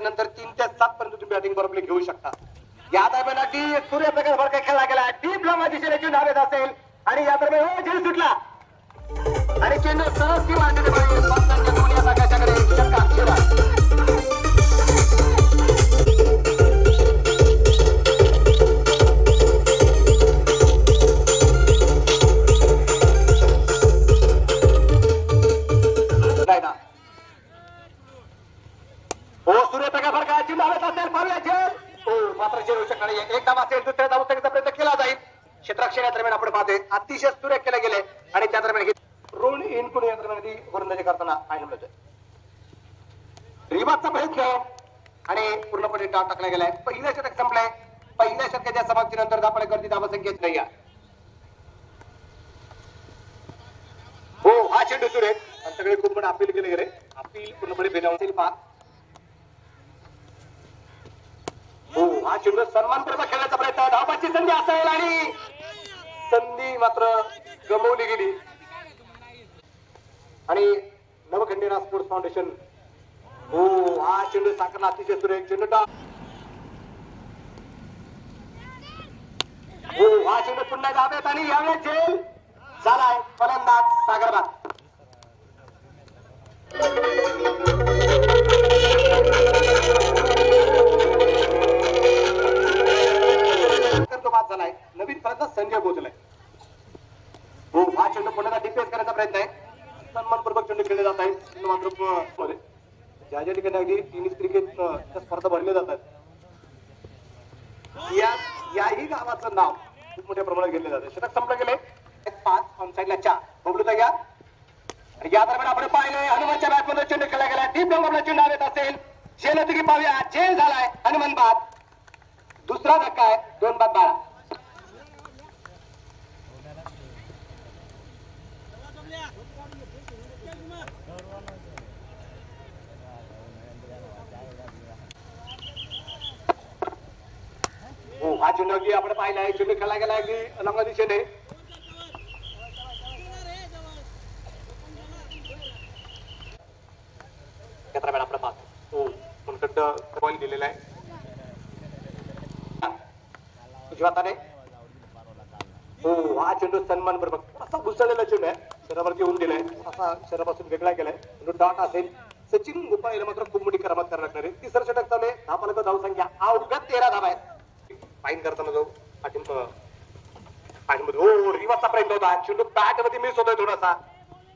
त्याच्यानंतर तीन ते सात पर्यंत तुम्ही बॅटिंग बरोबर घेऊ शकता. या दरम्यान अगदी सूर्यप्रकाश फडके खेळला गेला डीप लांब दिशेने चेंडू हवेत असेल. आणि या दरम्यान हो झेल सुटला. आणि चेंडू सहज किंवा मध्ये अतिशय सुरेख केले गेले. आणि त्या दरम्यान ऋण रोड इन गोलंदाजी करताना पाहायला मिळतोय. रिबाचा प्रयत्न आणि पूर्णपणे डाव टाकला गेलाय. पहिल्या षटक संपलंय. पहिल्या षटकाच्या समाप्तीनंतर आपण गर्दी धावा संख्येत नाही हो हा चेंडू सुरेख. सगळे खूप पण अपील केले गेले. अपील पूर्णपणे बेनावतील पहा हो हा चेंडू सन्मानपूर्वक खेळण्याचा प्रयत्न. धावपाची संधी असेल आणि संधी मात्र गमावली गेली. आणि नवखंडेरा स्पोर्ट्स फाउंडेशन हो हा चेंडू साकारला अतिशय सुरेख चेंडू हो हा चेंडू पुन्हा जावेत आणि यावेळेस झेल झालाय फलंदाज सागरबाद बाद झालाय. नवीन फलंदाज संजय पोहोचलाय हो हा चेंडू पुन्हा डिफेन्स करायचा प्रयत्न आहे. सन्मानपूर्वक चेंडू खेळले जात आहेत. चेंडू मात्र ज्या ज्या ठिकाणी अगदी टेनिस क्रिकेट स्पर्धा भरल्या जातात या याही गावाचं नाव खूप मोठ्या प्रमाणात घेतलं जातं षटक संपलं गेले पाच ऑन साईडला चार. बबलूचा घ्या. आणि या दरम्यान आपण पाहिले हनुमानच्या बॅटमध्ये चेंडू खेळला गेला डीप डोंगरला चेंडू हवेत असेल. झेल होती की पाहूया. झेल झालाय. हनुमान बाद दुसरा धक्का आहे. दोन बाद बारा. हा चेंडू आपण पाहिला आहे चिन्ह खेळला गेला की लंगा दिशेने. आपण पाहतो हो दिलेला आहे. उजव्या हो हा चेंडू सन्मान बरोबर असा घुसळलेला चेंडू आहे. शरीरावरती होऊन दिलाय असा शरीरापासून वेगळा गेलाय. चेंडू डॉट असेल. सचिन गोपाळ याला मात्र खूप करामत करायला लागणार आहे. तिसरं षटक चालू आहे. दहा धाव संख्या अवघ्या तेरा धाव आहे फाईन करताना जो हो, हो रिवाचा प्रयत्न होता. चेंडू बॅटमध्ये मिस होतोय थोडासा.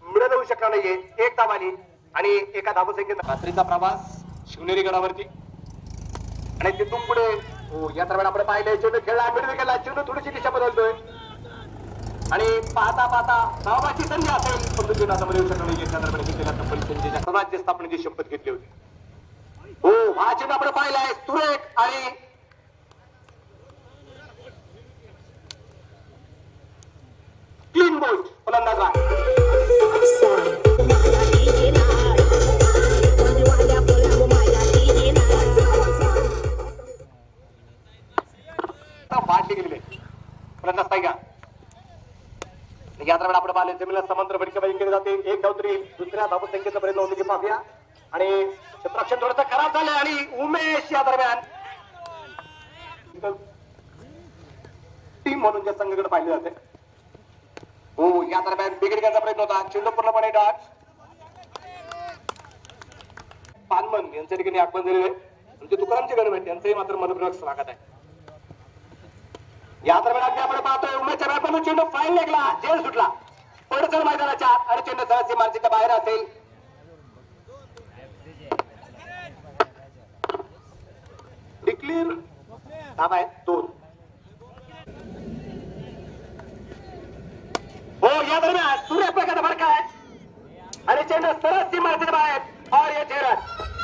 मिळत होऊ शकला नाहीये. एक धाव आली आणि एका धावसंख्येत रात्रीचा प्रवास शिवनेरी गडावरती. आणि तिथून पुढे हो या दरम्यान आपण पाहिलंय चेंडू खेळला मिडवे गेला चेंडू थोडीशी दिशा बदलतोय आणि पाहता पाहता धावाची संधी असेल. पण चेंडू आता येऊ शकला नाही त्या दरम्यान घेतलेल्या तब्बल संधीच्या स्वराज्य स्थापनेची शपथ घेतली होती. हो हा चेंडू आपण पाहिलाय. सुरेख आणि क्लीन बोल्ट फलंदाज आहे का या दरम्यान आपण पाहिले जमिनीला समांतर फटकेबाजी केले जाते एक धाव तरी दुसऱ्या धाव संख्येचा प्रयत्न होतो की पाहूया आणि क्षेत्ररक्षण थोडंसं खराब झालं आणि उमेश या दरम्यान टीम म्हणून ज्या संघाकडे पाहिले जाते हो या दरम्यान बिघडण्याचा प्रयत्न होता. चेंडू पूर्णपणे डॉट पानमन यांच्या ठिकाणी आगमन झालेले म्हणजे ते तुकारामचे गणवेट यांचंही मात्र मनपूर्वक स्वागत आहे. या दरम्यान अगदी आपण पाहतोय उमेशच्या बॅटमधून चेंडू फाईल लागला जेल सुटला. पडचण मैदानाच्या आत आणि चेंडू सहज सीमारेषेच्या बाहेर असेल. डिक्लेअर धाब आहे दोन. हो या दरम्यान सूर्यप्रकाश फडका आहे आणि चेंडू सरस सरळ सीमारेषेच्या बाहेर और या झेरत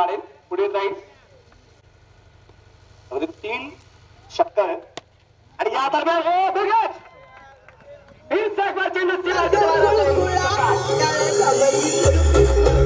मारेल पुढे जाईल. तीन शक्कर आणि या दरम्यान हो,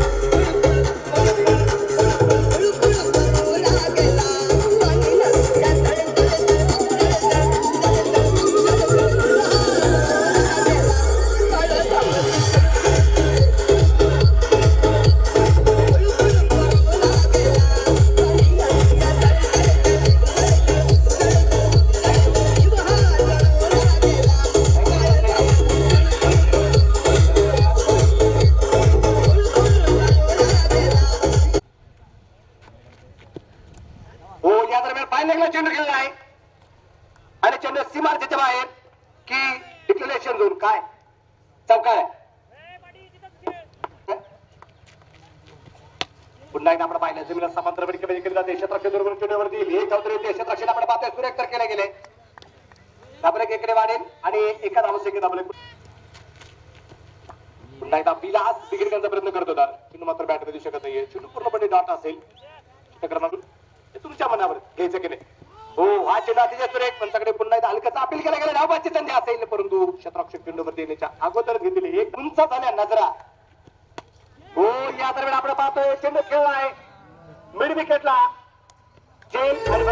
सुरेख पंचाकडे पुन्हा एकदा हलकाचा अपील केला गेला. धावबाची संधी असेल परंतु शतराक्षक चेंडूवर देण्याच्या अगोदर घेतलेली एक उंच झाल्या नजरा. हो या दरम्यान आपण पाहतोय चेंडू खेळला आहे. मिड विकेटला. जेल आणि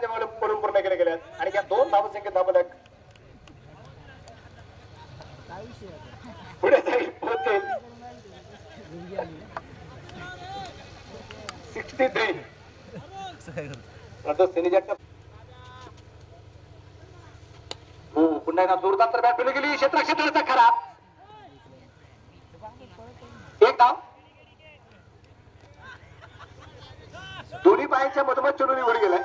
त्यांच्या करून पूर्ण केले गेले आणि या दोन धावा संख्येत धावलक पुढे जाईल. पोहोचेल सिक्स्टी थ्री. हो पुन्हा एकदा जोरदार तर बॅट गेली. क्षेत्र क्षेत्राचा खराब एक धाव. दोन्ही पायाच्या मधोमध चेंडू निवड गेलाय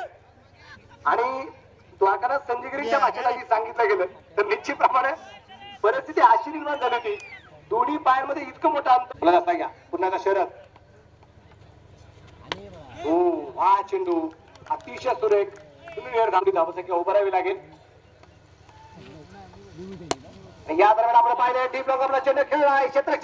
आणि द्वारकानाथ संजयगिरीच्या सांगितलं गेलं तर निश्चितप्रमाणे परिस्थिती अशी निर्माण झाली होती. दोन्ही पायांमध्ये इतकं मोठं अंतर मला घ्या पुन्हा शरद. हो हा चेंडू अतिशय सुरेख. तुम्ही वेळ धावली धावसाठी उभं राहावी लागेल. या दरम्यान आपण पाहिलं डीप लॉकअपला चेंडू खेळला आहे क्षेत्र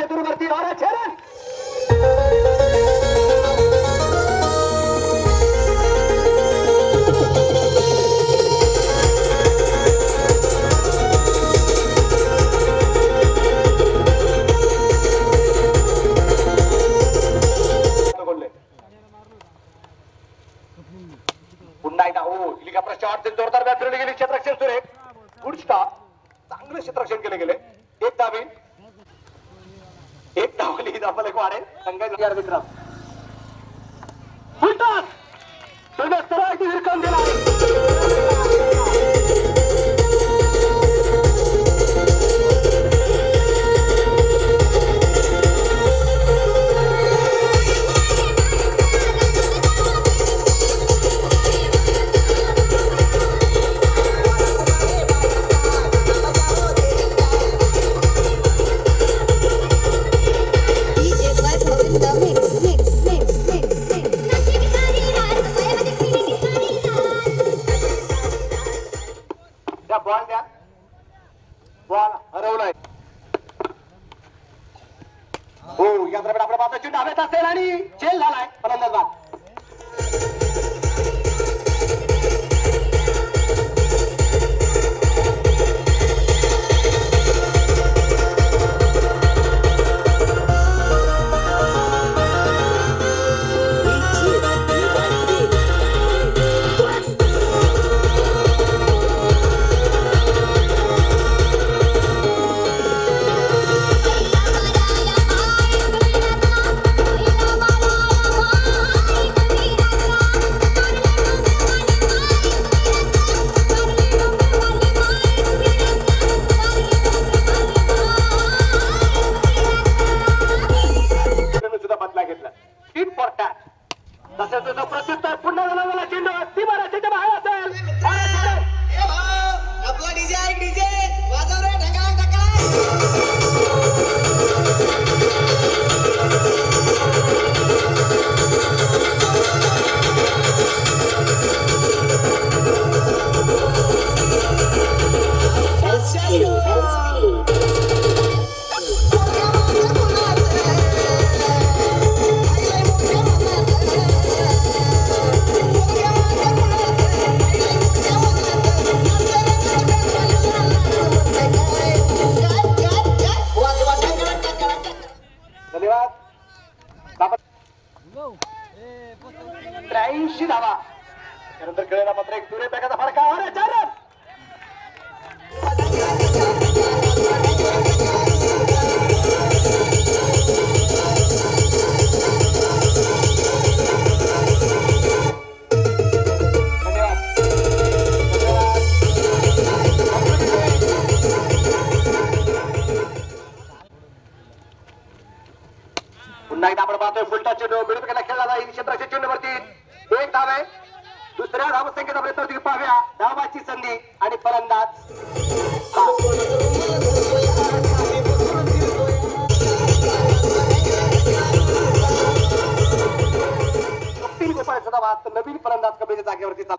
नवीन जागेवरती चाल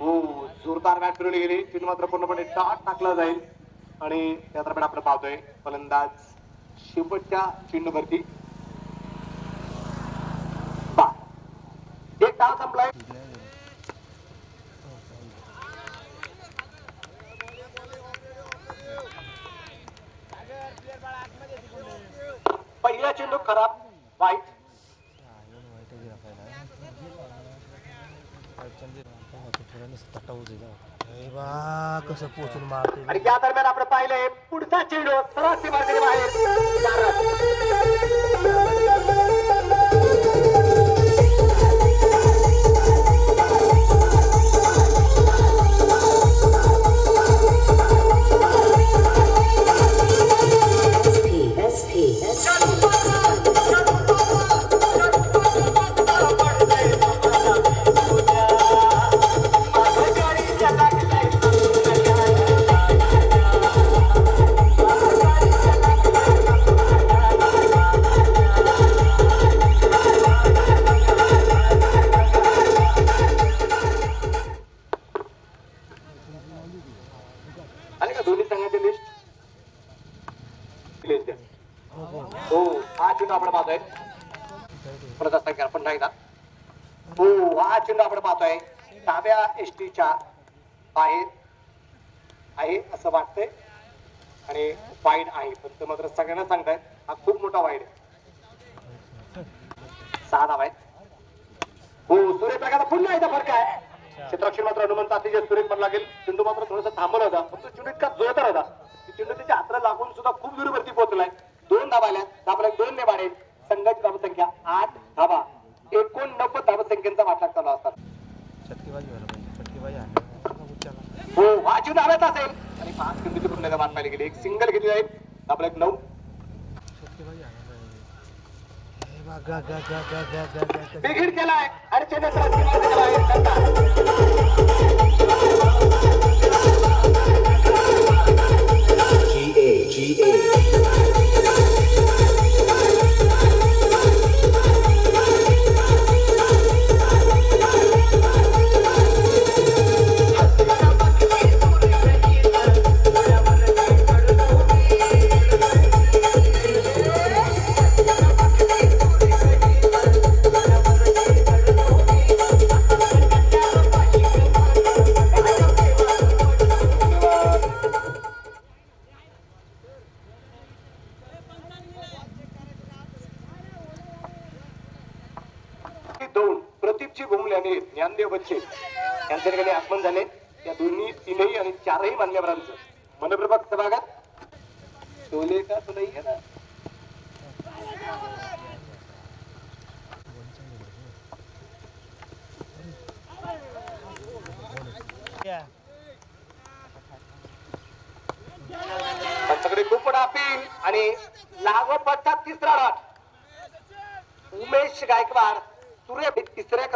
हो जोरदार बॅट फिरवली गेली. चेंडू मात्र पूर्णपणे टाट टाकला जाईल. आणि त्या दरम्यान आपण पाहतोय फलंदाज शेवटच्या चेंडूवरती. बा एक डाव संपलाय. पहिला चेंडू खराब कसं पोचून मारते आणि या दरम्यान आपण पाहिलंय पुढचा चेंडू सरासरी मार्गाने बाहेर SP, SP, SP. लांबला होता. पण तो चेंडू इतका जोरदार होता. की चेंडू त्याच्या हाताला लागून सुद्धा खूप दूरवरती पोहोचलाय. दोन धाबाल्या आल्या. दोन ने वाढेल. संघाची धावसंख्या आठ धाबा एकोणनव्वद धावसंख्येचा वाटलाग चालू असतात. हो वाचू आलाच असेल. आणि पाच चेंडूची पूर्ण मान पाहिली गेली. एक सिंगल घेतली जाईल. धाबला एक नऊ. केलाय. आणि चेन्नई GA.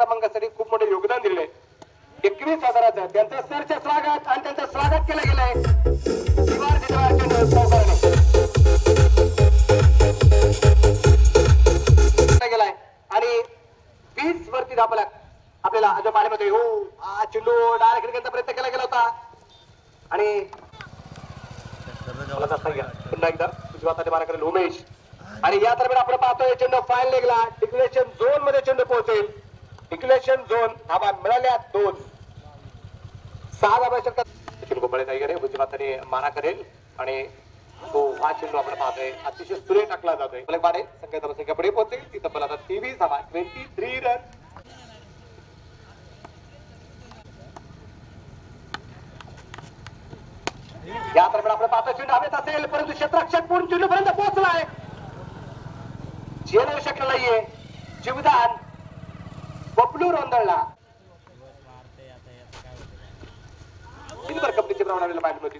क्रमांकासाठी खूप मोठे योगदान दिले एकवीस हजाराचं त्यांचं सरचे स्वागत आणि त्यांचं स्वागत केलं गेलंय. गेलाय. आणि वीस वरती दाबला आपल्याला अजय पाण्यामध्ये हो आ चेंडू डायरेक्ट खेळण्याचा प्रयत्न केला गेला होता. आणि पुन्हा एकदा मारा करेल उमेश आणि या दरम्यान आपण पाहतोय चेंडू फाईल निघला डिक्युलेशन झोनमध्ये चेंडू पोहोचेल. डिक्लेरेशन झोन आम्हाला मिळाल्या दोन. सहा धाबा षटकात शिल्कोबळे नाईगरे गुजराताने माना करेल. आणि तो हा चेंडू आपण पाहतोय. अतिशय सुरे टाकला जातोय. पाडे संख्या संख्या पुढे पोहोचेल तिथं पण आता तेवीस धाबा ट्वेंटी थ्री रन या दरम्यान आपण पाहतो चेंडू हवेत असेल. परंतु क्षेत्रक्षक पूर्ण चेंडू पर्यंत पोहोचलाय. नाही शकला नाहीये. जीवदान. बबलू रोंदळला सिल्वर कंपनीची प्रमाणाला होती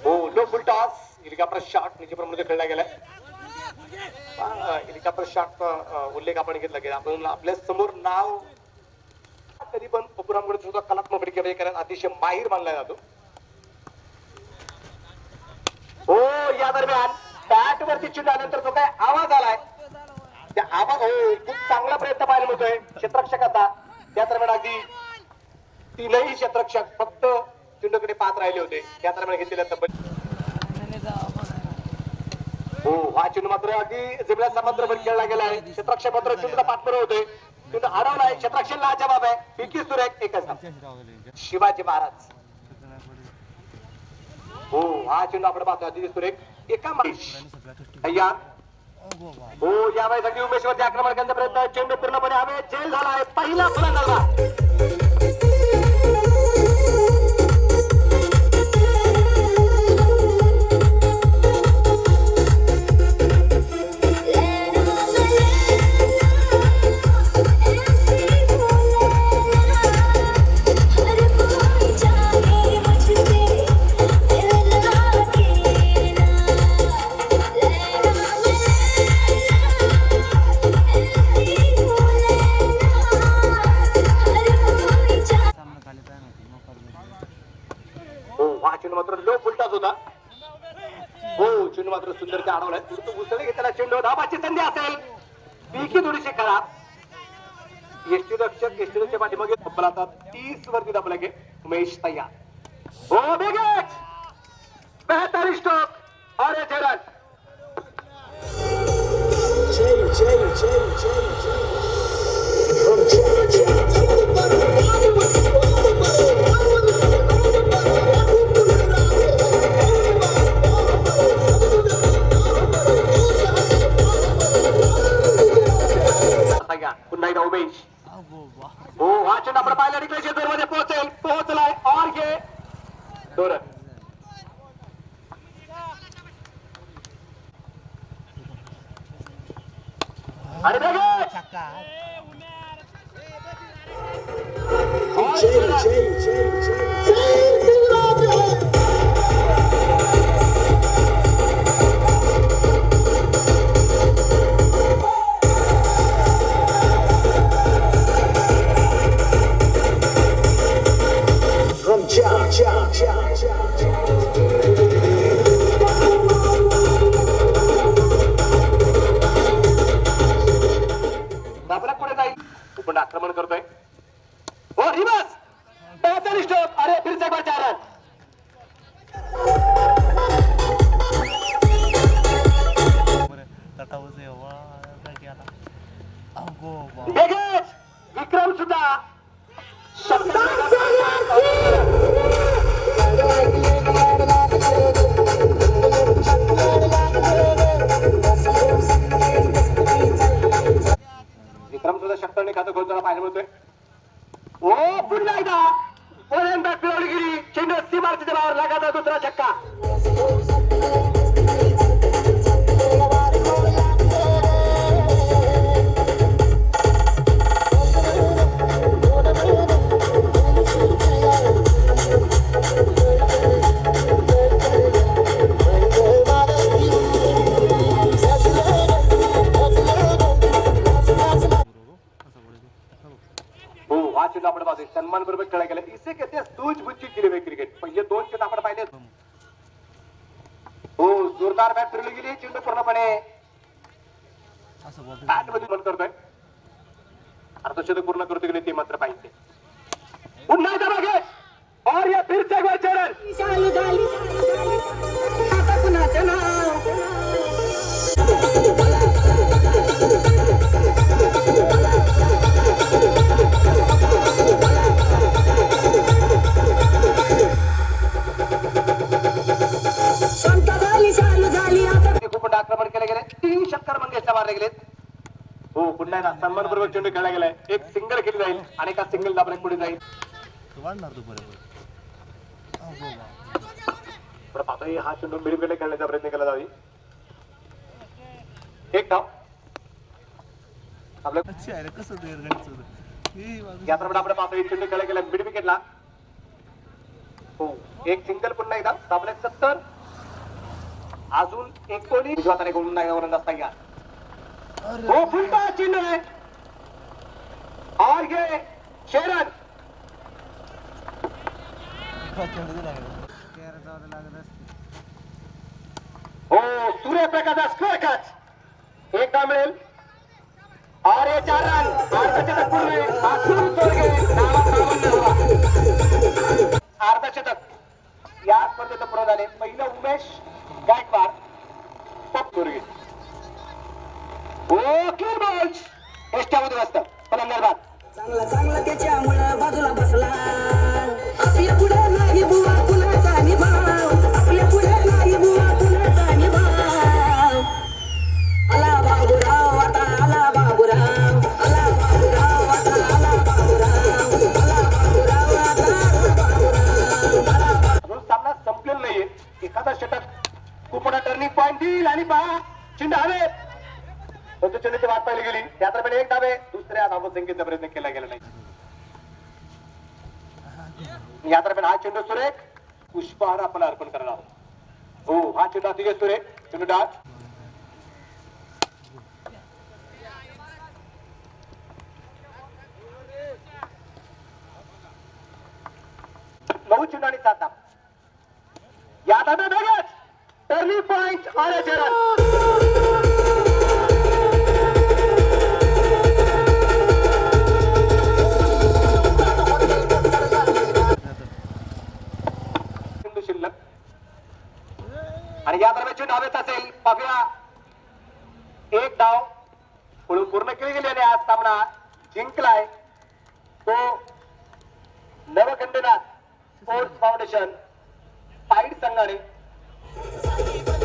हो low full toss helicopter shot निजप्रमाणे खेळला गेलाय. हेलिकॉप्टर शॉट उल्लेख आपण घेतला गेला. आपण आपल्यासमोर नाव. कधी पण पपुरामकडे सुद्धा कलात्मक फटके म्हणजे कारण अतिशय माहीर मानला जातो. हो या दरम्यान बॅट वरती चेंडू आल्यानंतर जो काय आवाज आलाय? आवाज हो खूप चांगला प्रयत्न पाहायला मिळतोय. क्षेत्ररक्षकाचा. त्या दरम्यान अगदी तीनही क्षेत्ररक्षक फक्त चेंडूकडे पाहत राहिले होते. त्या दरम्यान घेतलेल्या तब्बल हो हा चेंडू मात्र अगदी जमिला समांतरवर खेळला गेलाय क्षेत्ररक्षक मात्र चेंडूचा पाठपुरा होतोय चेंडू अडवलाय क्षेत्ररक्षकला जबाब आहे. पिकी सुरेख एकच. शिवाजी महाराज. हो हा चेंडू आपण पाहतो अतिशय सुरेख एका मा- अय्या हो यावेळेस अगदी उमेशवरती आक्रमण करण्याचा प्रयत्न चेंडू पूर्णपणे हवे. जेल आहे. पहिला फलंदाजा आक्रमण केले गेले. तीन शक्कर मंगेशला मारले गेलेत. हो पुन्हा एकदा सन्मान बरोबर चेंडू खेळला गेलाय. एक सिंगल केली जाईल आणि एका सिंगल दाबले पुढे जाईल. वाढणार तू बरोबर पण पाहतोय हा चेंडू मिडविकेटला खेळण्याचा प्रयत्न केला जावी एक धाव आपल्या कसं. हे आपण पाहतोय चेंडू खेळला गेला मिड विकेटला. हो एक सिंगल पुन्हा एकदा. सापडे सत्तर. अजून एकोणीस उजव्या हाताने गोलून नाही गोलंदाज तयार हो फुलटा चेंडू आहे और ये शेरन. हो सूर्यप्रकाशा स्क्वेअर कॅच एक धाव मिळेल. और ये चार रन अर्ध शतक पूर्ण आहे. आखून तोड गए नावा सावन्न हवा. अर्ध शतक. या स्पर्धेचं पुढे झाले. पहिलं उमेश गायकवाड टप तोडगे ओ क्लिअर बॉल्स एसट्यामध्ये बसतं फलंदाज बाद चांगला चांगला त्याच्यामुळं बाजूला बसला. आपल्या पुढे नाही बुवा कुणाचा निभाव. आपल्या पुढे नाही बुवा कुणाचा निभाव. आला बाबूराव आता आला बाबूराव. आला बाबूराव आता आला बाबूराव. आला बाबूराव आता आला बाबूराव. आला अजून सामना संपलेला नाहीये. एखादा षटक कुपडा टर्निंग पॉइंट देईल आणि पहा चिंड हवे. परंतु चेंडूची वाट पाहिली गेली. त्या एक धाबे दुसऱ्या धावसंख्येचा प्रयत्न केला गेला नाही. या दरम्यान हा चेंडू सुरेख. पुष्पहार आपण अर्पण करणार आहोत. हो हा चेंडू अतिशय सुरेख. चेंडू डाच नऊ चेंडू आणि सात धाव. या धाब्या Early टर्निंग पॉइंट a शिल्लक. आणि या दरम्यान डावेत असेल पाहूया एक डाव पळून पूर्ण केली गेल्याने आज सामना जिंकलाय तो नवखंडनाथ स्पोर्ट्स फाउंडेशन. साईड संघाने Funny,